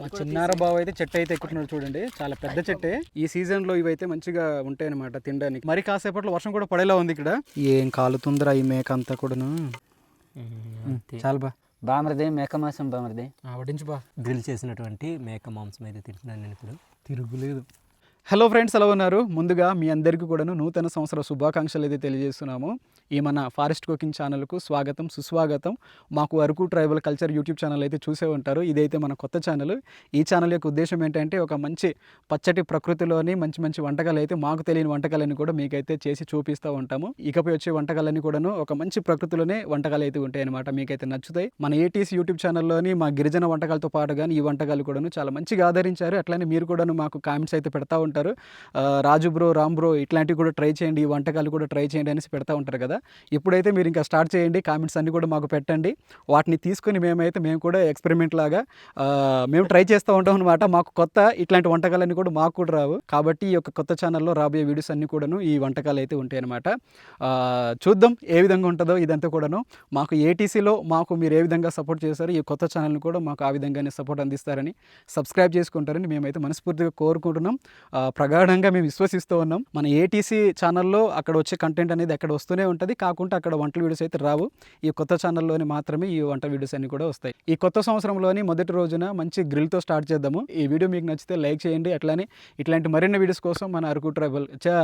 మా చిన్నార బావ అయితే చెట్టు అయితే ఎక్కుతున్నాడు చూడండి. చాలా పెద్ద చెట్టే. ఈ సీజన్లో ఇవైతే మంచిగా ఉంటాయి అనమాట తినడానికి. మరి కాసేపట్లో వర్షం కూడా పడేలా ఉంది ఇక్కడ. ఏం కాలుతుందిరా ఈ మేక అంతా. కూడాను చాలా బా. బామరిది మేక మాసం బామరిది వడ్డించు బా. గ్రిల్ చేసినటువంటి మేక మాంసం అయితే తింటున్నాను నేను ఇప్పుడు. తిరుగులేదు. హలో ఫ్రెండ్స్ ఎలా ఉన్నారు? ముందుగా మీ అందరికీ కూడాను నూతన సంవత్సర శుభాకాంక్షలు అయితే తెలియజేస్తున్నాము. ఈ మన ఫారెస్ట్ కుకింగ్ ఛానల్కు స్వాగతం సుస్వాగతం. మాకు Araku tribal culture YouTube channel అయితే చూసే ఉంటారు. ఇదైతే మన కొత్త ఛానల్. ఈ ఛానల్ యొక్క ఉద్దేశం ఏంటంటే ఒక మంచి పచ్చటి ప్రకృతిలోని మంచి మంచి వంటకాలు అయితే మాకు తెలియని వంటకాలని కూడా మీకైతే చేసి చూపిస్తూ ఉంటాము. ఇకపై వచ్చే వంటకాలన్నీ కూడాను ఒక మంచి ప్రకృతిలోనే వంటకాలు అయితే ఉంటాయి అనమాట మీకైతే నచ్చుతాయి. మన ఏటీసీ యూట్యూబ్ ఛానల్లోని మా గిరిజన వంటకాలతో పాటు కానీ ఈ వంటకాలు కూడాను చాలా మంచిగా ఆదరించారు. అట్లనే మీరు కూడాను మాకు కామెంట్స్ అయితే పెడతా ఉంటారు. ఉంటారు. రాజు బ్రో రామ్ బ్రో ఇట్లాంటివి కూడా ట్రై చేయండి ఈ వంటకాలు కూడా ట్రై చేయండి అనేసి పెడతా ఉంటారు కదా. ఇప్పుడైతే మీరు ఇంకా స్టార్ట్ చేయండి కామెంట్స్ అన్ని కూడా మాకు పెట్టండి. వాటిని తీసుకొని మేమైతే మేము కూడా ఎక్స్పెరిమెంట్ లాగా మేము ట్రై చేస్తూ ఉంటాం అనమాట మాకు కొత్త ఇట్లాంటి వంటకాలన్నీ కూడా మాకు కూడా రావు. కాబట్టి ఈ యొక్క కొత్త ఛానల్లో రాబోయే వీడియోస్ అన్ని కూడాను ఈ వంటకాలు అయితే ఉంటాయి అనమాట చూద్దాం ఏ విధంగా ఉంటుందో ఇదంతా కూడాను. మాకు ఏటీసీలో మాకు మీరు ఏ విధంగా సపోర్ట్ చేశారు ఈ కొత్త ఛానల్ని కూడా మాకు ఆ విధంగానే సపోర్ట్ అందిస్తారని సబ్స్క్రైబ్ చేసుకుంటారని మేమైతే మనస్ఫూర్తిగా కోరుకుంటున్నాం. ప్రగాఢంగా మేము విశ్వసిస్తూ ఉన్నాం. మన ఏటీసీ ఛానల్లో అక్కడ వచ్చే కంటెంట్ అనేది అక్కడ వస్తూనే ఉంటుంది. కాకుండా అక్కడ వంటల వీడియోస్ అయితే రావు. ఈ కొత్త ఛానల్లోని మాత్రమే ఈ వంట వీడియోస్ అన్ని కూడా వస్తాయి. ఈ కొత్త సంవత్సరంలోని మొదటి రోజున మంచి గ్రిల్తో స్టార్ట్ చేద్దాము. ఈ వీడియో మీకు నచ్చితే లైక్ చేయండి. అట్లానే ఇట్లాంటి మరిన్ని వీడియోస్ కోసం మన అరకు ట్రావెల్ చా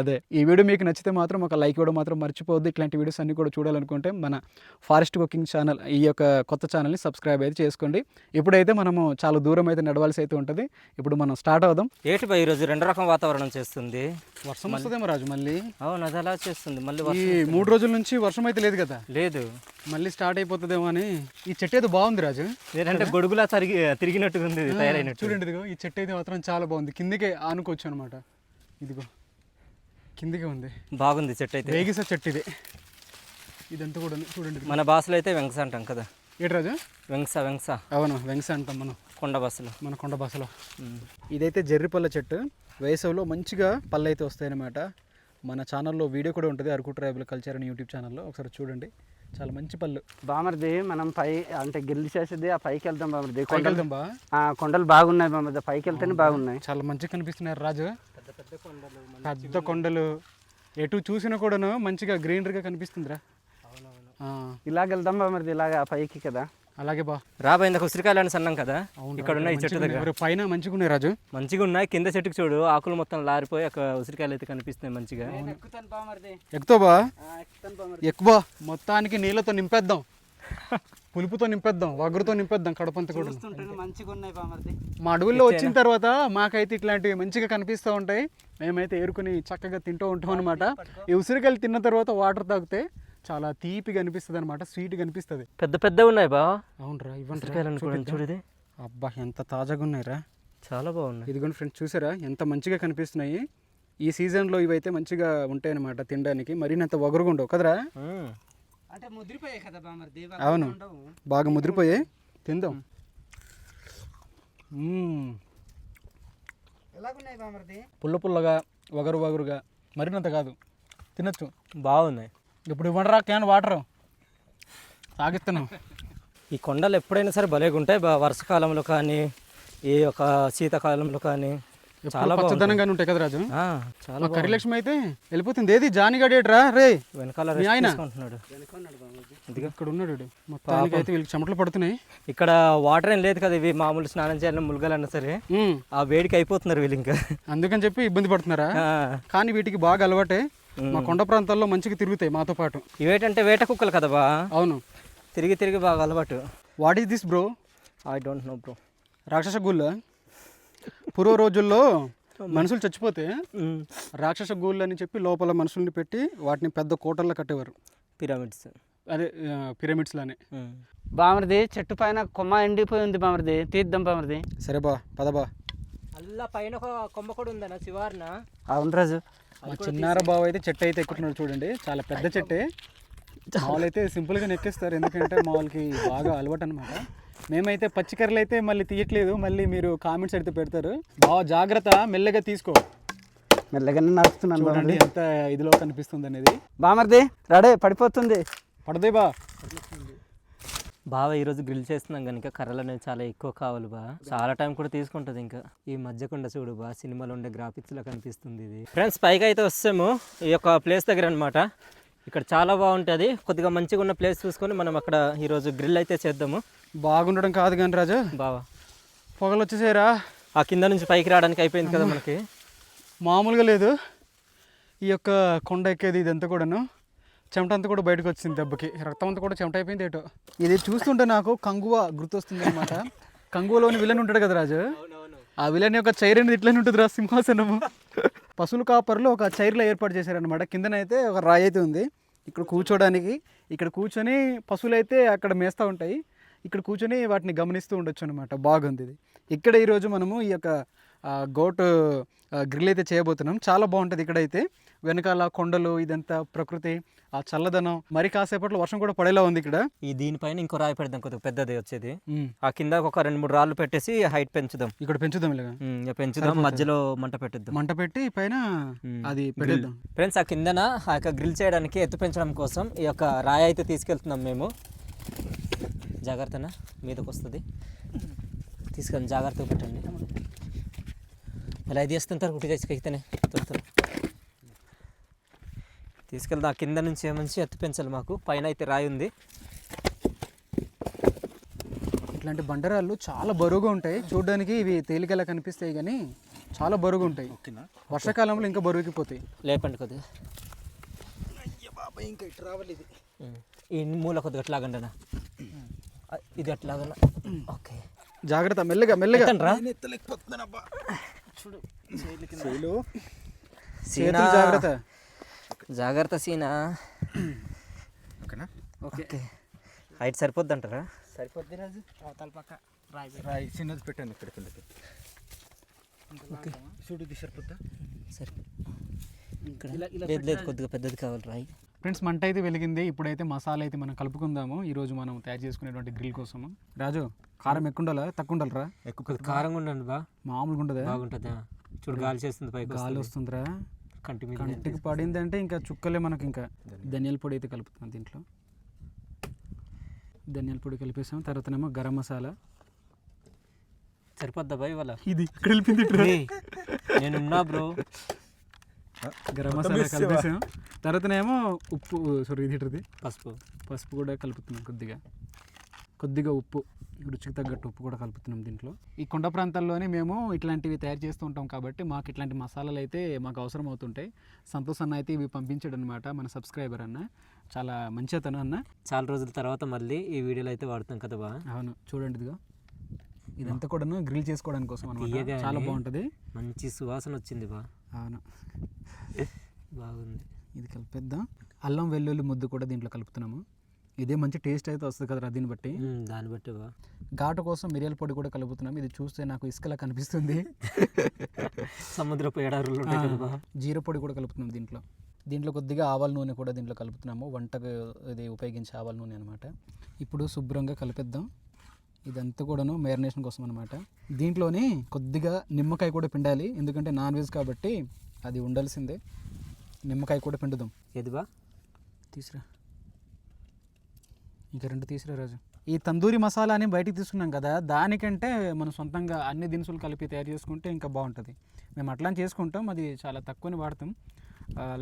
అదే. ఈ వీడియో మీకు నచ్చితే మాత్రం ఒక లైక్ ఇవ్వడం మాత్రం మర్చిపోవద్దు. ఇట్లాంటి వీడియోస్ అన్ని కూడా చూడాలనుకుంటే మన ఫారెస్ట్ కుకింగ్ ఛానల్ ఈ యొక్క కొత్త ఛానల్ని సబ్స్క్రైబ్ అయితే చేసుకోండి. ఇప్పుడైతే మనము చాలా దూరం అయితే నడవాల్సి అయితే ఉంటుంది. ఇప్పుడు మనం స్టార్ట్ అవుదాం. ఏటి బా ఈరోజు రెండు రకం వాతావరణం చేస్తుంది. వర్షం వస్తుందేమో రాజు మళ్ళీ. అవును అది అలా చేస్తుంది. మళ్ళీ ఈ మూడు రోజుల నుంచి వర్షం అయితే లేదు కదా? లేదు. మళ్ళీ స్టార్ట్ అయిపోతుందేమో అని. ఈ చెట్టు ఏదో బాగుంది రాజు. లేదంటే గొడుగులా తిరిగి తిరిగినట్టుగా ఉంది తయారైనట్టు. చూడండి ఇదిగో ఈ చెట్టు అయితే మాత్రం చాలా బాగుంది. కిందికే ఆనుకోవచ్చు అనమాట ఇదిగో. కిందికే ఉంది. బాగుంది చెట్టు అయితే. వేగిస చెట్టు ఇది. ఇదంతా కూడా ఉంది. చూడండి. మన భాషలో అయితే వెంకస అంటాం కదా. ఏటి రాజు వెంకస వెంకస. అవును వెంకస అంటాం మనం. కొండ బస్సులో మన కొండ భాషలో ఇదైతే జర్రి పళ్ళ చెట్టు. వేసవిలో మంచిగా పళ్ళు అయితే వస్తాయన్నమాట. మన ఛానల్లో వీడియో కూడా ఉంటుంది. అరకు ట్రైబల్ కల్చర్ అని యూట్యూబ్ ఛానల్లో. ఒకసారి చూడండి. చాలా మంచి పళ్ళు. బామరిది మనం పై అంటే గిల్లి చేసేది ఆ పైకి వెళ్తాం బామరిది. కొండలు వెళ్దాం బా. ఆ, కొండలు బాగున్నాయి బామరిది. పైకి వెళ్తేనే బాగున్నాయి. చాలా మంచిగా కనిపిస్తున్నారు రాజు. పెద్ద కొండలు ఎటు చూసినా కూడాను మంచిగా గ్రీనరీగా కనిపిస్తుందిరా. ఇలాగ వెళ్దాం బామరిది ఇలాగ ఆ పైకి కదా. అలాగే బా. రాబోయిందాక ఉసిరికాయలు అని సన్నాం కదా? ఇక్కడ ఉన్న ఈ చెట్టు దగ్గర. ఉన్నాయి. పైన మంచిగా ఉన్నాయి రాజు. మంచిగా ఉన్నాయి. కింద చెట్టుకు చూడు ఆకులు మొత్తం లారిపోయి అక్కడ ఉసిరికాయలు అయితే కనిపిస్తున్నాయి మంచిగా. ఎక్కుతాను బామరిది ఎక్కుతో బా ఎక్కుతాను బామరిది ఎక్కువ. మొత్తానికి నీళ్ళతో నింపేద్దాం. పులుపుతో నింపేద్దాం వగరుతో నింపేద్దాం కడపంతా కూడా. మంచిగా ఉన్నాయి బామరిది మా అడవుల్లో వచ్చిన తర్వాత మాకైతే ఇట్లాంటివి మంచిగా కనిపిస్తూ ఉంటాయి. మేమైతే ఏరుకుని చక్కగా తింటూ ఉంటాం అనమాట ఈ ఉసిరికాయలు తిన్న తర్వాత వాటర్ తాగితే చాలా తీపిగా అనిపిస్తుంది అనమాట స్వీట్గా అనిపిస్తుంది. పెద్ద పెద్ద ఉన్నాయి బా. అవునరా ఇవ్వండి చూడది అబ్బా ఎంత తాజాగా ఉన్నాయిరా చాలా బాగున్నాయి. ఇదిగోండి ఫ్రెండ్స్ చూసారా? ఎంత మంచిగా కనిపిస్తున్నాయి. ఈ సీజన్లో ఇవైతే మంచిగా ఉంటాయి అనమాట తినడానికి మరినంత వగరుగా ఉండవు కదరా. అంటే ముద్రిపోయాయి కదా బామరిది అవును. బాగా ముదిరిపోయాయి. తిందాం. మ్మ్. ఎలాగున్నాయి బామరిది పుల్ల పుల్లగా వగరు వగరుగా. మరినంత కాదు. తినచ్చు. బాగున్నాయి. ఇప్పుడు ఇవ్వండిరా క్యాన్ వాటర్. తాగిస్తున్నాం. ఈ కొండలు ఎప్పుడైనా సరే భలేగా ఉంటాయి బా. వర్షాకాలంలో కానీ ఈ యొక్క శీతాకాలంలో కానీ. చాలా పచ్చదనంగానే ఉంటాయి కదా రాజు? చాలా కరిలక్ష్మి అయితే వెళ్ళిపోతుంది. ఏది? జానిగాడేట్రా రే వెనకాల ఆయన? ఇక్కడ ఉన్నాడు. మొత్తానికి అయితే వీళ్ళకి చెమటలు పడుతున్నాయి. ఇక్కడ వాటర్ ఏం లేదు కదా ఇవి మామూలు స్నానం చేయాలని ములగాలన్నా సరే. ఆ వేడికి అయిపోతున్నారు వీళ్ళు ఇంకా. అందుకని చెప్పి ఇబ్బంది పడుతున్నారా? కానీ వీటికి బాగా అలవాటే. మా కొండ ప్రాంతాల్లో మంచిగా తిరుగుతాయి మాతో పాటు. ఇవేంటంటే వేట కుక్కలు కదా బా? అవును. తిరిగి తిరిగి బాగా అలవాటు. What is this bro I don't know bro రాక్షస గూళ్ళ? పూర్వ రోజుల్లో మనుషులు చచ్చిపోతే రాక్షస గూళ్ళు అని చెప్పి లోపల మనుషుల్ని పెట్టి వాటిని పెద్ద కోటల్లో కట్టేవారు. పిరమిడ్స్. అదే పిరమిడ్స్ లానే. బామరిది చెట్టు పైన కొమ్మ ఎండిపోయి ఉంది బామరిది. తీద్దాం బామరిది. సరే బా పదబా అల్లా పైన ఒక కొమ్మ కూడా ఉందన్న శివార్న. అవును రాజు. మా చిన్నార బావ అయితే చెట్టు అయితే ఎక్కుతున్నాడు చూడండి. చాలా పెద్ద చెట్టే. మామూలు అయితే సింపుల్గా నెక్కేస్తారు ఎందుకంటే మామూలుకి బాగా అలవాటు అనమాట మేమైతే పచ్చికర్రలు అయితే మళ్ళీ తీయట్లేదు. మళ్ళీ మీరు కామెంట్స్ అయితే పెడతారు. బాగా జాగ్రత్త మెల్లగా తీసుకో. మెల్లగానే నడుస్తున్నాను చూడండి ఎంత ఇదిలో కనిపిస్తుంది అనేది. బామరిది రెడీ పడిపోతుంది. పడదే బా. బాగా ఈరోజు గ్రిల్ చేస్తున్నాం కనుక కర్రలు అనేవి చాలా ఎక్కువ కావాలి బా. చాలా టైం కూడా తీసుకుంటుంది ఇంకా. ఈ మధ్యకొండ చూడు బా సినిమాలో ఉండే గ్రాఫిక్స్లో కనిపిస్తుంది ఇది. ఫ్రెండ్స్ పైకి అయితే వస్తాము. ఈ యొక్క ప్లేస్ దగ్గర అనమాట ఇక్కడ చాలా బాగుంటుంది. కొద్దిగా మంచిగా ఉన్న ప్లేస్ చూసుకొని మనం అక్కడ ఈరోజు గ్రిల్ అయితే చేద్దాము. బాగుండడం కాదు కానీ రాజు. బావా. పొగలు వచ్చేసారా ఆ కింద నుంచి పైకి రావడానికి అయిపోయింది కదా మనకి. మామూలుగా లేదు. ఈ యొక్క కొండ ఎక్కేది ఇదంతా కూడాను. చెమట అంతా కూడా బయటకు వచ్చింది దెబ్బకి. రక్తం అంతా కూడా చెమట అయిపోయింది ఏటో. ఇది చూస్తుంటే నాకు కంగువ గుర్తొస్తుంది అనమాట కంగువలోని విలన్ ఉంటాడు కదా రాజు. ఆ విలన్ యొక్క చైర్ అనేది ఇట్లనే ఉంటుంది రా సింహాసనము. పశువుల కాపర్లు ఒక చైర్లో ఏర్పాటు చేశారనమాట కిందనైతే ఒక రాయి అయితే ఉంది. ఇక్కడ కూర్చోడానికి ఇక్కడ కూర్చొని పశువులు అయితే అక్కడ మేస్తూ ఉంటాయి. ఇక్కడ కూర్చొని వాటిని గమనిస్తూ ఉండొచ్చు అనమాట బాగుంది ఇది. ఇక్కడ ఈరోజు మనము ఈ యొక్క గోట్ గ్రిల్ అయితే చేయబోతున్నాం. చాలా బాగుంటుంది ఇక్కడైతే. వెనకాల కొండలు ఇదంతా ప్రకృతి ఆ చల్లదనం. మరి కాసేపట్లో వర్షం కూడా పడేలా ఉంది ఇక్కడ. ఈ దీనిపైన ఇంకో రాయి పెడదాం కొద్దిగా పెద్దది వచ్చేది. ఆ కింద ఒక రెండు మూడు రాళ్ళు పెట్టేసి హైట్ పెంచుదాం. ఇక్కడ పెంచుదాం ఇలాగా. పెంచుదాం. మధ్యలో మంట పెట్టిద్దాం. మంట పెట్టి పైన. అది పెట్టేద్దాం ఫ్రెండ్స్ ఆ కిందన ఆ యొక్క గ్రిల్ చేయడానికి ఎత్తు పెంచడం కోసం ఈ యొక్క రాయి అయితే తీసుకెళ్తున్నాం మేము. జాగ్రత్తనా? మీదకి వస్తుంది తీసుకొని జాగ్రత్తగా పెట్టండి. మళ్ళీ అది వేస్తుంటారు గుట్టి తెచ్చికెళ్తేనే తొలుతారు తీసుకెళ్దాం ఆ కింద నుంచి ఏమంచి ఎత్తు పెంచాలి మాకు. పైన అయితే రాయి ఉంది. ఇట్లాంటి బండరాళ్ళు చాలా బరువుగా ఉంటాయి. చూడడానికి ఇవి తేలికలా కనిపిస్తాయి కానీ చాలా బరువుగా ఉంటాయి. వర్షాకాలంలో ఇంకా బరువుకిపోతాయి లేపండి కొద్దిగా. ఉమ్. ఈ మూల కొద్దిగా అట్లాగండి ఇది అట్లాగన ఓకే. జాగ్రత్త మెల్లగా మెల్లగా. సీనా. జాగ్రత్త. జాగ్రత్త సీనా. ఓకే. హైట్ సరిపోద్ది అంటారా సరిపోద్ది రాజు. అవతల పక్క రాయి రాయి చిన్నది పెట్టాను ఇక్కడ కిందకి. చూడు ఇది సరిపోద్దా సరే. ఇక్కడ. లేదు లేదు కొద్దిగా పెద్దది కావాలి రాయి. ఫ్రెండ్స్ మంట అయితే వెలిగింది. ఇప్పుడైతే మసాలా అయితే మనం కలుపుకుందాము. ఈ రోజు మనం తయారు చేసుకునేటువంటి గ్రిల్ కోసము. రాజు కారం ఎక్కువ ఉండాలా తక్కువ ఉండాలరా ఎక్కువ కారంగా ఉండండి బా. మామూలుగా ఉంటుందా? బాగుంటుందా. చూడు గాలి చేస్తుంది పైకి గాలి వస్తుంది. వస్తుందిరా కంటి మీద కంటికి పడిందంటే ఇంకా చుక్కలే మనకి ఇంకా ధనియాల పొడి. అయితే కలుపుతున్నాం దీంట్లో. ధనియాల పొడి కలిపేసాం తర్వాతనేమో గరం మసాలా. సరిపోద్దా బా ఇవాళ? ఇది వెళ్ళిపోయింది ఏయ్, నేనున్నా బ్రో. గరం మసాలా కలిపేసాం తర్వాతనేమో ఉప్పు సారీ ఇది పసుపు. పసుపు కూడా కలుపుతున్నాం కొద్దిగా. కొద్దిగా ఉప్పు రుచికి తగ్గట్టు ఉప్పు కూడా కలుపుతున్నాం దీంట్లో. ఈ కొండ ప్రాంతాల్లోనే మేము ఇట్లాంటివి తయారు చేస్తూ ఉంటాం కాబట్టి మాకు ఇట్లాంటి మసాలాలు అయితే మాకు అవసరం అవుతుంటాయి. సంతోష్ అన్న అయితే ఇవి పంపించాడు అనమాట మన సబ్స్క్రైబర్ అన్న. చాలా మంచి అతను అన్న. చాలా రోజుల తర్వాత మళ్ళీ ఈ వీడియోలో అయితే వాడుతాం కదా బా? అవును చూడండి ఇదిగో. ఇదంతా కూడాను గ్రిల్ చేసుకోవడానికి కోసం అనమాట. చాలా బాగుంటుంది. మంచి సువాసన వచ్చింది బా. అవును. బాగుంది. ఇది కలిపేద్దాం. అల్లం వెల్లుల్లి ముద్దు కూడా దీంట్లో కలుపుతున్నాము. ఇదే మంచి టేస్ట్ అయితే వస్తుంది కదా దీన్ని బట్టి. దాన్ని బట్టి ఘాటు కోసం మిరియాల పొడి కూడా కలుపుతున్నాం ఇది చూస్తే నాకు ఇసుకలా కనిపిస్తుంది. సముద్రపు ఎడారులు జీర పొడి కూడా కలుపుతున్నాం దీంట్లో. దీంట్లో కొద్దిగా ఆవాల నూనె కూడా దీంట్లో కలుపుతున్నాము. వంటకు ఇది ఉపయోగించే ఆవాల నూనె అనమాట ఇప్పుడు శుభ్రంగా కలిపేద్దాం. ఇదంతా కూడాను మ్యారినేషన్ కోసం అనమాట దీంట్లోని కొద్దిగా నిమ్మకాయ కూడా పిండాలి. ఎందుకంటే నాన్ వెజ్ కాబట్టి అది ఉండాల్సిందే. నిమ్మకాయ కూడా పిండుదాం. ఏది బా తీసురా. ఇంకా రెండు తీసురా రాజు. ఈ తందూరి మసాలా అని బయటికి తీసుకున్నాం కదా దానికంటే మనం సొంతంగా అన్ని దినుసులు కలిపి తయారు చేసుకుంటే ఇంకా బాగుంటుంది. మేము అట్లా చేసుకుంటాం అది చాలా తక్కువని వాడతాం.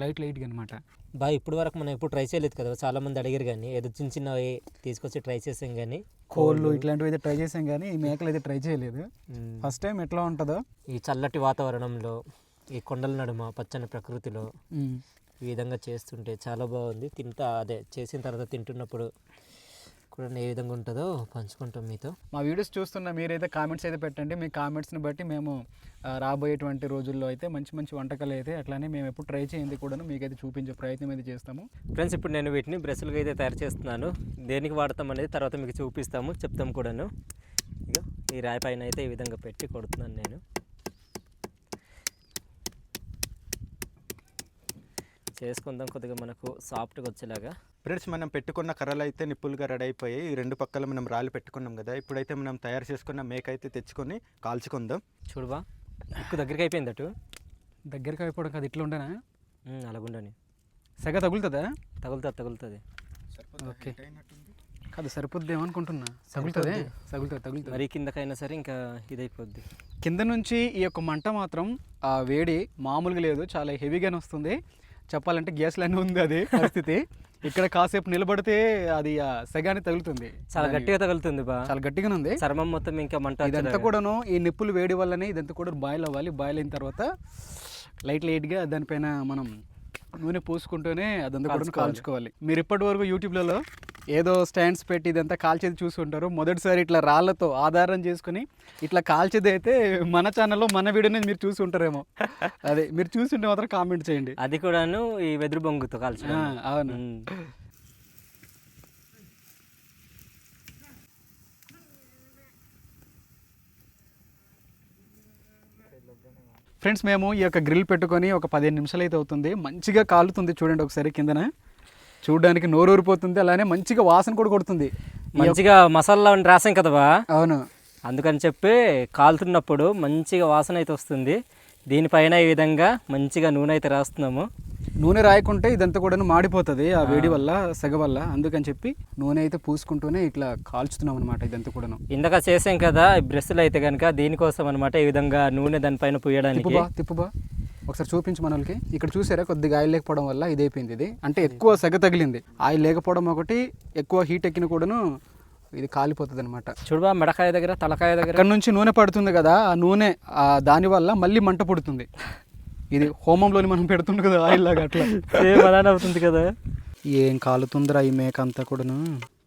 లైట్ లైట్గా అనమాట బా ఇప్పుడు వరకు మనం ఎప్పుడు ట్రై చేయలేదు కదా చాలా మంది అడిగారు కానీ ఏదో చిన్న చిన్నవి తీసుకొచ్చి ట్రై చేసాం కానీ. కోళ్ళు ఇట్లాంటివి అయితే ట్రై చేసాం కానీ ఈ మేకలు అయితే ట్రై చేయలేదు. ఫస్ట్ టైం ఎట్లా ఉంటుందో. ఈ చల్లటి వాతావరణంలో ఈ కొండల నడుమ పచ్చని ప్రకృతిలో. ఈ విధంగా చేస్తుంటే చాలా బాగుంది. తింటా అదే చేసిన తర్వాత తింటున్నప్పుడు కూడా ఏ విధంగా ఉంటుందో పంచుకుంటాం మీతో. మా వీడియోస్ చూస్తున్న మీరైతే కామెంట్స్ అయితే పెట్టండి. మీ కామెంట్స్ని బట్టి మేము రాబోయేటువంటి రోజుల్లో అయితే మంచి మంచి వంటకాలు అయితే అట్లానే మేము ఎప్పుడు ట్రై చేయింది కూడాను మీకైతే చూపించే ప్రయత్నం అయితే చేస్తాము. ఫ్రెండ్స్ ఇప్పుడు నేను వీటిని బ్రష్లుగా అయితే తయారు చేస్తున్నాను. దేనికి వాడతాం అనేది తర్వాత మీకు చూపిస్తాము చెప్తాం కూడాను. ఇక ఈ రాయి పైన అయితే ఈ విధంగా పెట్టి కొడుతున్నాను నేను. చేసుకుందాం కొద్దిగా మనకు సాఫ్ట్గా వచ్చేలాగా. ఫ్రెండ్స్ మనం పెట్టుకున్న కర్రలు అయితే నిప్పులుగా రెడీ అయిపోయాయి. ఈ రెండు పక్కల మనం రాళ్ళు పెట్టుకున్నాం కదా. ఇప్పుడైతే మనం తయారు చేసుకున్న మేక అయితే తెచ్చుకొని కాల్చుకుందాం. చూడబా ఉక్కు దగ్గరికి అయిపోయింది అటు. దగ్గరికి అయిపోవడం కదా ఇట్లా ఉండనా? అలాగుండని సెగ తగులుతుందా? తగులుతుంది. తగులుతుంది ఓకే. అది సరిపోద్ది ఏమనుకుంటున్నా తగులుతుంది? తగులుతుంది తగులుతుంది? మరీ కిందకైనా సరే ఇంకా ఇదైపోద్ది. కింద నుంచి ఈ యొక్క మంట మాత్రం ఆ వేడి మామూలుగా లేదు చాలా హెవీగానే వస్తుంది. చెప్పాలంటే గ్యాస్ లైన్ ఉంది అది పరిస్థితి. ఇక్కడ కాసేపు నిలబడితే అది సెగాని తగులుతుంది. చాలా గట్టిగా తగులుతుంది బా. చాలా గట్టిగానే ఉంది. చర్మం మొత్తం ఇంకా మంట ఇదంతా. కూడాను ఈ నిప్పులు వేడి వల్లనే ఇదంతా కూడా బాయిల్ అవ్వాలి. బాయిల్ అయిన తర్వాత లైట్ లైట్గా దానిపైన మనం నూనె పూసుకుంటూనే అదంతా కూడా కాల్చుకోవాలి. మీరు ఇప్పటి వరకు యూట్యూబ్లలో ఏదో స్టాండ్స్ పెట్టి ఇదంతా కాల్చేది చూసి ఉంటారు. మొదటిసారి ఇట్లా రాళ్ళతో ఆధారం చేసుకుని ఇట్లా కాల్చేది అయితే మన ఛానల్లో మన వీడియోని మీరు చూసి ఉంటారేమో. అదే మీరు చూసి ఉంటే మాత్రం కామెంట్ చేయండి. అది కూడాను ఈ వెదురు బొంగుతో కాల్చి అవును. ఫ్రెండ్స్ మేము ఈ యొక్క గ్రిల్ పెట్టుకొని ఒక పదిహేను నిమిషాలు అయితే అవుతుంది. మంచిగా కాలుతుంది చూడండి ఒకసారి కిందన. చూడడానికి నోరు ఊరిపోతుంది అలానే మంచిగా వాసన కూడా కొడుతుంది. మంచిగా మసాలా రాసాం కదా అవును. అందుకని చెప్పి కాలుతున్నప్పుడు మంచిగా వాసన అయితే వస్తుంది. దీనిపైన ఈ విధంగా మంచిగా నూనె అయితే రాస్తున్నాము. నూనె రాయకుంటే ఇదంతా కూడా మాడిపోతుంది ఆ వేడి వల్ల సెగ వల్ల. అందుకని చెప్పి నూనె అయితే పూసుకుంటూనే ఇట్లా కాల్చుతున్నాం అనమాట ఇదంతా కూడాను. ఇందాక చేసాం కదా ఈ బ్రష్లు అయితే కనుక దీనికోసం అనమాట ఈ విధంగా నూనె దానిపైన పూయడానికి. తిప్పుబా ఒకసారి చూపించు మనకి ఇక్కడ చూసారా కొద్దిగా ఆయిల్ లేకపోవడం వల్ల ఇది అయిపోయింది ఇది. అంటే ఎక్కువ సెగ తగిలింది. ఆయిల్ లేకపోవడం ఒకటి ఎక్కువ హీట్ ఎక్కిన కూడాను ఇది కాలిపోతుంది అనమాట చూడబా మెడకాయ దగ్గర తలకాయ దగ్గర. ఇక్కడ నుంచి నూనె పడుతుంది కదా ఆ నూనె ఆ దాని వల్ల మళ్ళీ మంట పుడుతుంది. ఇది హోమంలోని మనం పెడుతుంది కదా ఆయిల్ లాగా అట్లా. సేమ్ అలానే అవుతుంది కదా? ఏం కాలుతుందిరా ఈ మేక అంతా కూడాను?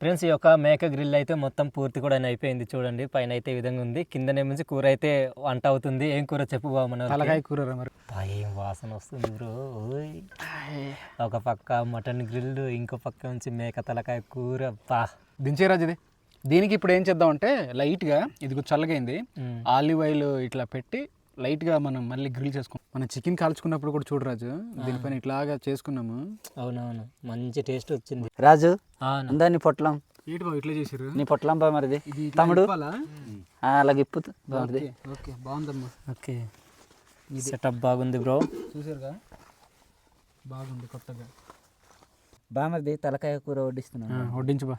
ఫ్రెండ్స్ ఈ యొక్క మేక గ్రిల్ అయితే మొత్తం పూర్తి కూడా అయిపోయింది చూడండి. పైన అయితే ఈ విధంగా ఉంది. కిందనే నుంచి కూర అయితే వంట అవుతుంది. ఏం కూర చెప్పు మన వాళ్ళకి. తలకాయ కూర మరి. ఏం వాసన వస్తుంది బ్రో. ఒక పక్క మటన్ గ్రిల్ ఇంకో పక్క నుంచి మేక తలకాయ కూర. బా. దించేరాజు ఇది దీనికి ఇప్పుడు ఏం చేద్దామంటే లైట్గా ఇది చల్లగైంది. ఆలివ్ ఆయిల్ ఇట్లా పెట్టి లైట్గా మనం మళ్ళీ గ్రిల్ చేసుకుంటాం మనం చికెన్ కాల్చుకున్నప్పుడు కూడా చూడరాజు దీనిపైన ఇట్లాగా చేసుకున్నాము. అవునవును మంచి టేస్ట్ వచ్చింది. రాజు అందా నీ పొట్లం. ఏంటి బాబు ఇట్లా చేసారు నీ పొట్లం బా మరిది. ఇది తమ్ముడు? అలాగే ఇప్పు బాగుంది ఓకే, ఓకే బాగుందమ్మా. ఓకే. సెటప్ బాగుంది బ్రో. చూసారుగా? బాగుంది కొత్తగా. బామర్ది తలకాయ కూర వడ్డిస్తున్నాను. వడ్డించు బా.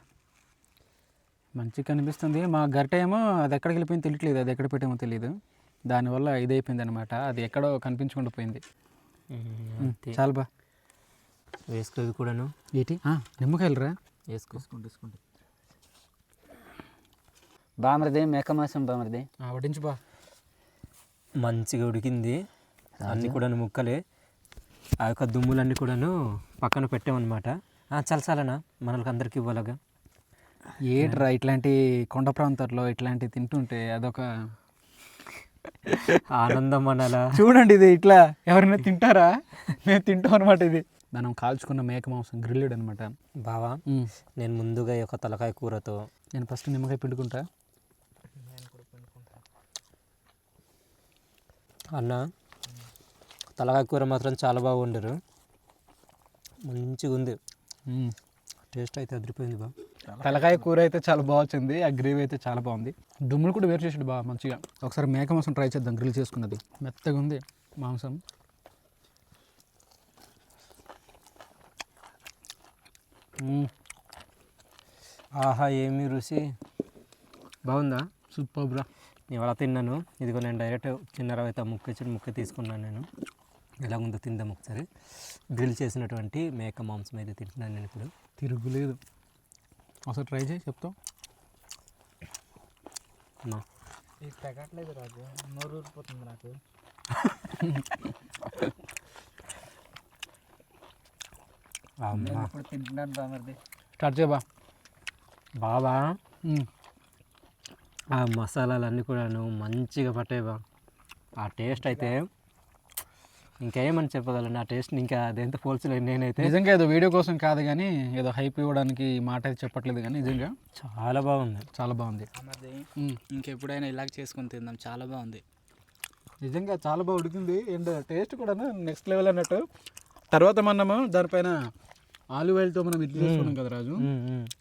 మంచిగా కనిపిస్తుంది. మా గరిట ఏమో అది ఎక్కడికి వెళ్ళిపోయింది తెలియట్లేదు. అది ఎక్కడ పెట్టామో తెలియదు దానివల్ల ఇది అయిపోయింది అనమాట అది ఎక్కడో కనిపించకుండా పోయింది. చాలు బా. వేసుకో కూడాను. ఏంటి? నిమ్మకాయలు రా వేసుకో. బామర్ది మేక మాసం బామర్ది వడ్డించు బా. మంచిగా ఉడికింది. అన్నీ కూడాను ముక్కలే. ఆ యొక్క దుమ్ములన్నీ కూడాను పక్కన పెట్టామన్నమాట. ఆ, చాలా చాలనా. మనకి అందరికి ఇవ్వాలగా. ఏట్రా ఇట్లాంటి కొండ ప్రాంతాల్లో ఇట్లాంటి తింటుంటే అదొక ఆనందం అనాలా? చూడండి ఇది ఇట్లా. ఎవరైనా తింటారా? మేము తింటాం అనమాట ఇది. మనం కాల్చుకున్న మేక మాంసం గ్రిల్డ్ అనమాట బావా నేను ముందుగా ఈ యొక్క తలకాయ కూరతో నేను ఫస్ట్ నిమ్మకాయ పిండుకుంటా. అన్న తలకాయ కూర మాత్రం చాలా బాగా వండరు. మంచిగా ఉంది టేస్ట్ అయితే అదిరిపోయింది బా తలకాయ కూర అయితే చాలా బాగా వచ్చింది. ఆ గ్రేవీ అయితే చాలా బాగుంది. దుమ్ములు కూడా వేరు చేసాడు బాగా మంచిగా. ఒకసారి మేక మాంసం ట్రై చేద్దాం గ్రిల్ చేసుకున్నది. మెత్తగా ఉంది మాంసం. ఆహా ఏమి రుచి? బాగుందా? సూపర్ బ్రా. ఎలా తిన్నాను. ఇదిగో నేను డైరెక్ట్ చిన్న రవ్వ అయితే ముక్క ఇచ్చి ముక్క తీసుకున్నాను నేను. ఎలా ఉందో తిందాం ఒకసారి. గ్రిల్ చేసినటువంటి మేక మాంసం అయితే తింటున్నాను నేను ఇప్పుడు. తిరుగులేదు. ఒకసారి ట్రై చేసి చెప్తాం. ఇది తగ్గట్లేదు రాజు నోరు ఊరిపోతుంది నాకు అమ్మా. ఇప్పుడు తింటున్నాను బామర్ది స్టార్ట్ చేయబా బాబా. ఆ మసాలాలన్నీ కూడాను మంచిగా పట్టాయి బా ఆ టేస్ట్ అయితే ఇంకేమని చెప్పగలను? ఆ టేస్ట్ ఇంకా అదెంత పోల్చలేదు నేనైతే. నిజంగా ఏదో వీడియో కోసం కాదు కానీ ఏదో హైప్ ఇవ్వడానికి మాట అయితే చెప్పట్లేదు కానీ నిజంగా. చాలా బాగుంది. చాలా బాగుంది. ఇంకెప్పుడైనా ఇలాగ చేసుకొని తిందాం. చాలా బాగుంది. నిజంగా చాలా బాగా ఉడికింది. అండ్ టేస్ట్ కూడా నెక్స్ట్ లెవెల్ అన్నట్టు. తర్వాత మనము దానిపైన ఆలివ్ ఆయిల్తో మనం ఇది చేసుకున్నాం కదా రాజు.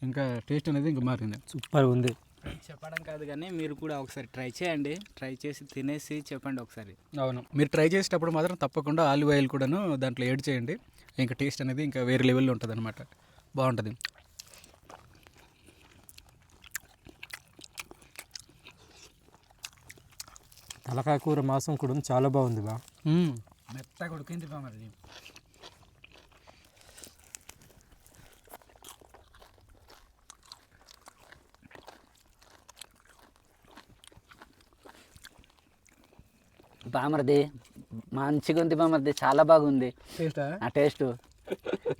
ఇంకా టేస్ట్ అనేది ఇంకా మారింది. సూపర్ ఉంది. చెప్పడం కాదు కానీ మీరు కూడా ఒకసారి ట్రై చేయండి. ట్రై చేసి తినేసి చెప్పండి ఒకసారి. అవును. మీరు ట్రై చేసేటప్పుడు మాత్రం తప్పకుండా ఆలివ్ ఆయిల్ కూడాను దాంట్లో యాడ్ చేయండి. ఇంకా టేస్ట్ అనేది ఇంకా వేరే లెవెల్లో ఉంటుంది అనమాట బాగుంటుంది. తలకాయ కూర మాసం కూడా చాలా బాగుంది బా మెత్తగా ఉడికింది బా మరి బామర్ది మంచిగా ఉంది బామర్ది చాలా బాగుంది. టేస్టా? ఆ టేస్ట్.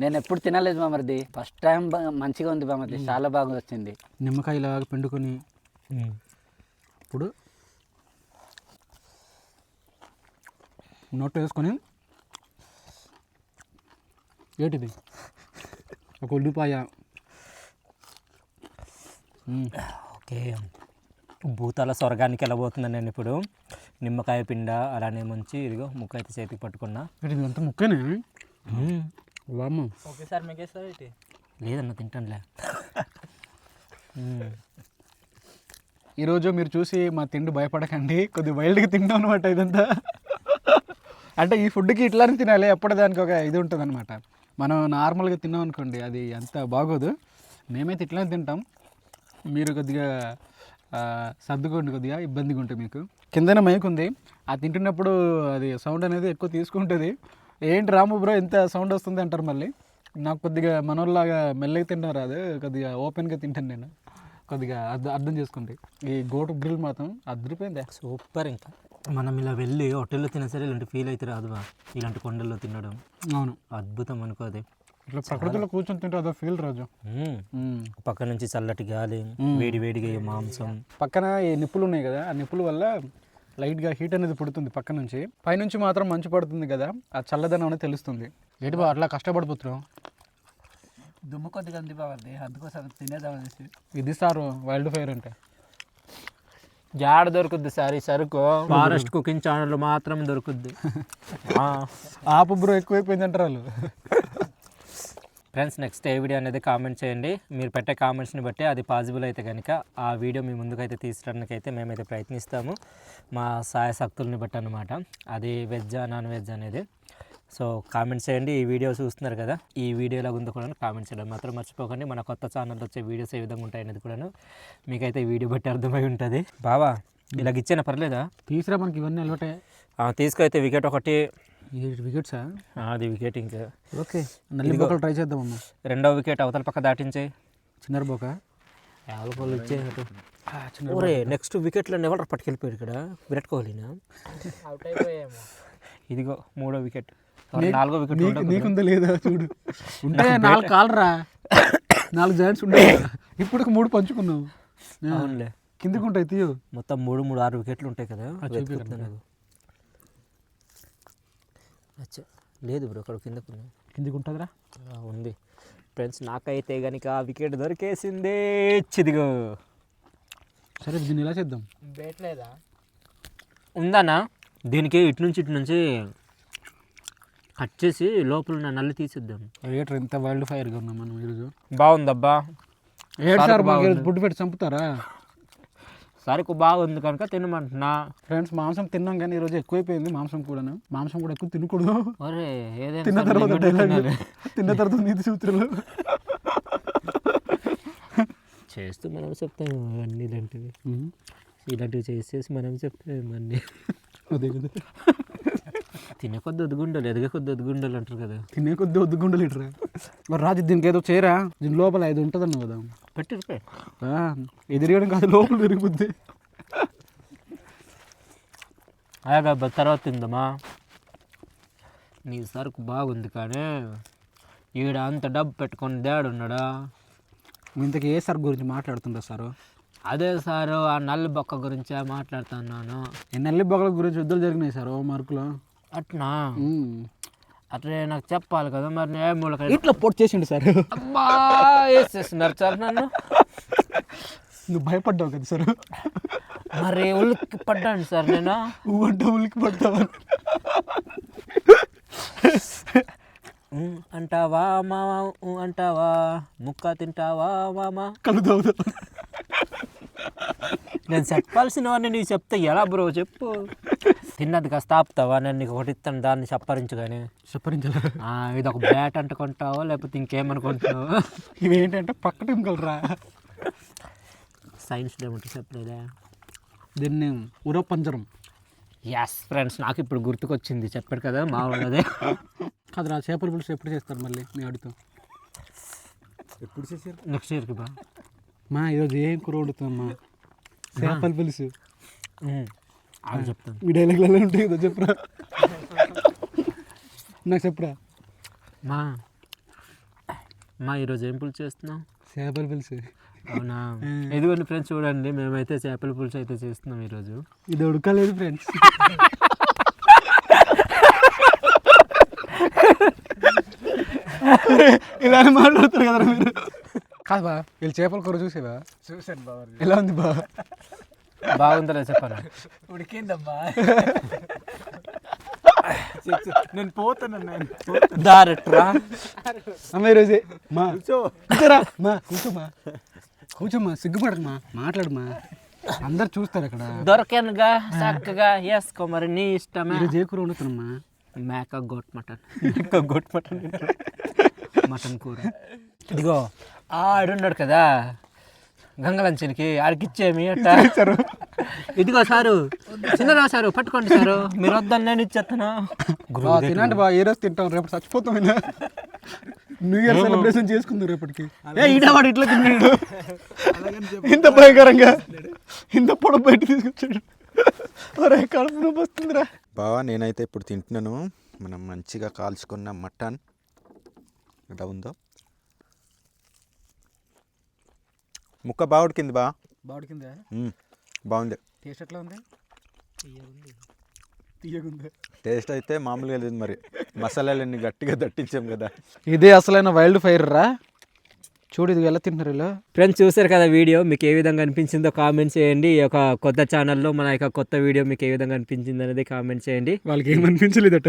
నేను ఎప్పుడు తినలేదు బామర్ది. ఫస్ట్ టైం మంచిగా ఉంది బామర్ది చాలా బాగా వచ్చింది నిమ్మకాయ ఇలా పిండుకొని ఇప్పుడు నోట్ వేసుకొని ఏంటిది? ఒక ఉల్లిపాయ. ఓకే. భూతాల స్వర్గానికి వెళ్ళబోతున్నాను నేను ఇప్పుడు. నిమ్మకాయ పిండ అలానే ముంచి ఇదిగో ముక్క అయితే చేతికి పట్టుకున్నా. అంత ముక్కనే వామ్మ. ఒకేసారి మిగేస్తా లేదన్న తింటానులే. ఈరోజు మీరు చూసి మా తిండి భయపడకండి. కొద్ది వైల్డ్గా తింటాం అనమాట ఇదంతా. అంటే ఈ ఫుడ్కి ఇట్లానే తినాలి ఎప్పుడు దానికి ఒక ఇది ఉంటుంది అనమాట మనం నార్మల్గా తిన్నాం అనుకోండి అది అంత బాగోదు. మేమైతే ఇట్లానే తింటాం. మీరు కొద్దిగా సర్దుకోండి కొద్దిగా ఇబ్బందిగా ఉంటుంది మీకు. కిందన మైక్ ఉంది. ఆ తింటున్నప్పుడు అది సౌండ్ అనేది ఎక్కువ తీసుకుంటుంది. ఏంటి రాము బ్రో ఎంత సౌండ్ వస్తుంది అంటారు మళ్ళీ. నాకు కొద్దిగా మనోళ్ళలాగా మెల్లగా తింటాం రాదు. కొద్దిగా ఓపెన్గా తింటాను నేను. కొద్దిగా అర్థం అర్థం చేసుకోండి ఈ గోటు గ్రిల్ మాత్రం అదిరిపోయింది. సూపర్ ఇంకా. మనం ఇలా వెళ్ళి హోటల్లో తిన్నా సరే ఇలాంటి ఫీల్ అయితే రాదు బా ఇలాంటి కొండల్లో తినడం. అవును. అద్భుతం అనుకోది ఇట్లా ప్రకృతిలో కూర్చొని తింటే అదో ఫీల్ రాజు. పక్క నుంచి చల్లటి గాలి వేడి వేడిగా ఈ మాంసం. పక్కన ఈ నిప్పులు ఉన్నాయి కదా ఆ నిప్పుల వల్ల లైట్గా హీట్ అనేది పుడుతుంది పక్క నుంచి. పైనుంచి మాత్రం మంచు పడుతుంది కదా ఆ చల్లదనం అనేది తెలుస్తుంది. ఏంటి బా అట్లా కష్టపడిపోతున్నాం దుమ్ము కొద్దిగా ఉంది బామర్ది అందుకోసం తినేదామనేసి ఇది సారు వైల్డ్ ఫైర్ అంటే. జాడ దొరుకుద్ది సార్ ఈ సరుకు. ఫారెస్ట్ కుకింగ్ ఛానల్ మాత్రం దొరుకుద్ది. ఆపు బ్రో ఎక్కువైపోయింది అంటారు వాళ్ళు. ఫ్రెండ్స్ నెక్స్ట్ ఏ వీడియో అనేది కామెంట్ చేయండి. మీరు పెట్టే కామెంట్స్ని బట్టి అది పాసిబుల్ అయితే కనుక ఆ వీడియో మీ ముందుకైతే తీసుకురావడానికి అయితే మేమైతే ప్రయత్నిస్తాము. మా సాయశక్తుల్ని బట్టి అనమాట అది వెజ్జా నాన్ వెజ్ అనేది. సో కామెంట్స్ చేయండి. ఈ వీడియో చూస్తున్నారు కదా ఈ వీడియో ఎలా ఉందో కూడా కామెంట్ చేయడం మాత్రం మర్చిపోకండి. మన కొత్త ఛానల్లో వచ్చే వీడియోస్ ఏ విధంగా ఉంటాయి అనేది కూడాను మీకైతే ఈ వీడియో బట్టి అర్థమై ఉంటుంది. బావా ఇలాగ ఇచ్చేనా పర్లేదా? తీసిరా మనకి ఇవన్నీ అలవాటే తీసుకైతే వికెట్ ఒకటి. ఇది వికెట్సా? ఆ, అది వికెట్ ఇంకా. ఓకే. నల్లి బొక్కలు ట్రై చేద్దామమ్మా రెండో వికెట్ అవతల పక్క దాటించే. చిన్నర బొక్క. యాభై బాల్ ఒరే నెక్స్ట్ వికెట్లో ఎవరు పట్టుకెళ్ళిపోయాడు ఇక్కడ? విరాట్ కోహ్లీనా ఇదిగో మూడో వికెట్. నాలుగో వికెట్ నీకు నీకుందా లేదా? చూడు. ఉంటే నాలుగు కాలరా? నాలుగు జాయింట్స్ ఉండే ఇప్పుడు మూడు పంచుకున్నావు. అవునులే. కిందకు ఉంటాయి తీయు. మొత్తం మూడు మూడు ఆరు వికెట్లు ఉంటాయి కదా. అచ్చా. లేదు బ్రో అక్కడ కిందకు ఉంది. కిందకు ఉంటుందిరా? ఉంది. ఫ్రెండ్స్ నాకైతే కనుక ఆ వికెట్ దొరికేసిందే. చిదిగో. సరే దీన్ని ఇలా చేద్దాం? బేట్లేదా? ఉందన్నా. దీనికి ఇటు నుంచి ఇటు నుంచి కట్ చేసి లోపల ఉన్న నల్లి తీసేద్దాం. ఏటర్ ఎంత? వైల్డ్ ఫైర్గా ఉన్నాం మనం ఈరోజు. బాగుందబ్బా. ఏడు సార్ బాగుంది. ఫుడ్ పెట్టి చంపుతారా? సరుకు బాగుంది కనుక తినమంటున్నా. ఫ్రెండ్స్ మాంసం తిన్నాం కానీ ఈరోజు ఎక్కువైపోయింది మాంసం కూడాను. మాంసం కూడా ఎక్కువ తినకూడదు. ఏదైనా తిన్న తర్వాత. తిన్న తర్వాత నీతి సూత్రాలు. చేస్తూ మనం చెప్తాము అన్నీ ఇలాంటివి. ఇలాంటివి చేసేసి మనం చెప్తాము అన్నీ. అదే కదా. తినే కొద్ది ఒదుగుండాలి ఎదిగే కొద్ది ఒదుగుండాలి అంటారు కదా. తినే కొద్ది వద్దుకుండా లీటరా మరి రాజు దీనికి ఏదో చేయరా? దీని లోపల ఐదు ఉంటుంది అన్న కదా. పెట్టి ఆ, ఎదిరియడం కాదు లోపల పెరిగిపోద్ది అలాగా తర్వాత తిందామా? నీ సరుకు బాగుంది కానీ ఈడ అంత డబ్బు పెట్టుకొని దాడున్నాడా ఇంతకీ ఏ సార్ గురించి మాట్లాడుతుంటారు సారు? అదే సారు ఆ నల్ల బొక్క గురించే మాట్లాడుతున్నాను. ఈ నల్లి బొగల గురించి యుద్ధాలు జరిగినాయి సార్ ఓ మార్కులో. అట్నా. అట్లే నాకు చెప్పాలి కదా మరి నేను మూలక ఇట్లా పొట్ చేసిండు సార్. అబ్బా వేసేస్తున్నారు సార్ నన్ను. నువ్వు భయపడ్డావు కదా సార్. మరి ఉలిక్కి పడ్డాను సార్ నేను. అంటే ఉలికి పడతావా ఉ అంటావా మామ ఉ అంటావా? ముక్క తింటావా మామ? తాగుతావు నేను చెప్పాల్సినవన్నీ నీకు చెప్తే ఎలా బ్రో చెప్పు? తిన్నది కాస్త ఆపుతావా? నేను నీకు ఒకటి ఇస్తాను దాన్ని చెప్పరించు కానీ చెప్పరించాలి? ఆ, ఇది ఒక బ్యాట్ అంటుకుంటావా? లేకపోతే ఇంకేమనుకుంటున్నావా? ఇవి ఏంటంటే పక్క టింకలరా? సైన్స్ డే ఉంటే చెప్పలేదా? దీన్ని ఉరపంజరం ఎస్ ఫ్రెండ్స్ నాకు ఇప్పుడు గుర్తుకొచ్చింది. చెప్పాడు కదా మా వాళ్ళదే కాదురా చేపల పులుసు ఎప్పుడు చేస్తారు మళ్ళీ మీ అడుగుతాం ఎప్పుడు చేశారు? నెక్స్ట్ ఇయర్కి బా. మా ఈరోజు ఏం కూర వండుతామ్మా చేపల పులుసు. అది చెప్తాను. మీ డైలాగ్లలో ఉంటాయి కదా చెప్పురా. నాకు చెప్పురా. మా మా ఈరోజు ఏం పులుసు చేస్తున్నాం చేపల పులుసు. అవునా? ఇదిగోండి ఫ్రెండ్స్ చూడండి మేమైతే చేపల పులుసు అయితే చేస్తున్నాం ఈరోజు. ఇది ఉడకలేదు ఫ్రెండ్స్. ఇలానే మాట్లాడతారు కదా మీరు. కాదు బా వీళ్ళు చేపల కూర చూసేవా? చూసాను బా ఎలా ఉంది బా? బాగుందా చెప్పాను? ఉడికిందమ్మా. నేను పోతాను నేను డైరెక్టరా? అమ్మ ఈరోజే మా. కూర్చోరా మా కూర్చోమా. కూర్చోమ్మా సిగ్గుపడకమా మాట్లాడమా. అందరు చూస్తారు అక్కడ. దొరకనుగా చక్కగా వేసుకో మరి నీ ఇష్టమే. ఈరోజు ఏ కూర వండుతానమ్మా మేక గోట్ మటన్. మేక గోట్ మటన్ మటన్ కూర. ఇదిగో ఆడున్నాడు కదా. గంగలంచనికి ఆడికిచ్చేమి అట్ట? ఇదిగో సారు చిన్నరావు సారు? పట్టుకోండి సారు. మీరు వద్దని నేను ఇచ్చేస్తాను బా, తినండి బా ఏ రోజు తింటాం? రేపు చచ్చిపోతాం న్యూ ఇయర్ సెలబ్రేషన్ చేసుకుందాం రేపటికి. ఏ ఈడవాడు ఇట్లా తిన్నాడు. ఇంత భయంకరంగా ఇంత పొడవు బయట తీసుకొచ్చాడు. ఒరే కడుపు నొప్పి వస్తుందిరా బావా నేనైతే ఇప్పుడు తింటున్నాను. మనం మంచిగా కాల్చుకున్న మటన్. ఎలా ఉందో? ముక్క ఉడికింది బా. మ్మ్. బాగుంది టేస్ట్ ఎట్లా ఉంది? తీయగుంది. టేస్ట్ అయితే మామూలుగా లేదు మరి. మసాలాలన్నీ గట్టిగా దట్టించాం కదా. ఇదే అసలైన వైల్డ్ ఫైర్ రా. చూడు ఇది ఎలా తింటున్నారు ఇలా ఫ్రెండ్స్ చూసారు కదా వీడియో? మీకు ఏ విధంగా అనిపించిందో కామెంట్ చేయండి. ఈ యొక్క కొత్త ఛానల్లో మన యొక్క కొత్త వీడియో మీకు ఏ విధంగా అనిపించింది అనేది కామెంట్ చేయండి. వాళ్ళకి ఏమనిపించలేదట.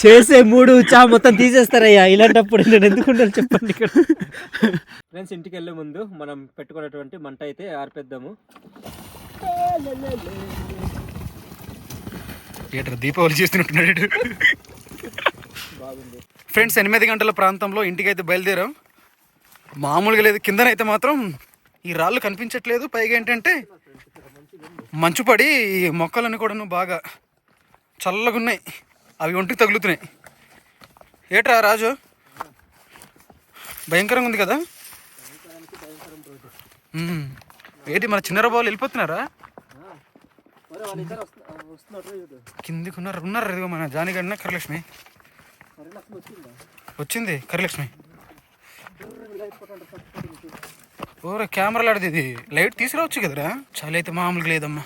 చేసే మూడు చా మొత్తం తీసేస్తారయ్యా. ఇలాంటప్పుడు నేను ఎందుకు ఉండాలి చెప్పండి ఇక్కడ. ఫ్రెండ్స్ ఇంటికి వెళ్ళే ముందు మనం పెట్టుకున్నటువంటి మంట అయితే ఆర్పేద్దాము. థియేటర్ దీపావళి చేస్తున్నట్టున్నాడు ఫ్రెండ్స్ ఎనిమిది గంటల ప్రాంతంలో ఇంటికైతే బయలుదేరాం. మామూలుగా లేదు. కిందనైతే మాత్రం ఈ రాళ్ళు కనిపించట్లేదు. పైగా ఏంటంటే మంచు పడి ఈ మొక్కలన్నీ కూడాను బాగా చల్లగా ఉన్నాయి అవి ఒంటికి తగులుతున్నాయి. ఏట్రా రాజు? భయంకరంగా ఉంది కదా? ఏంటి మన చిన్నర బాబులు వెళ్ళిపోతున్నారా? కిందికి ఉన్నారు ఉన్నారు ఇదిగో మన జానిగడిన కరలక్ష్మి. వచ్చింది కరలక్ష్మి. ఓరే కెమెరాలు ఆడది ఇది. లైట్ తీసుకురావచ్చు కదరా? చాలా అయితే మామూలుగా లేదమ్మా.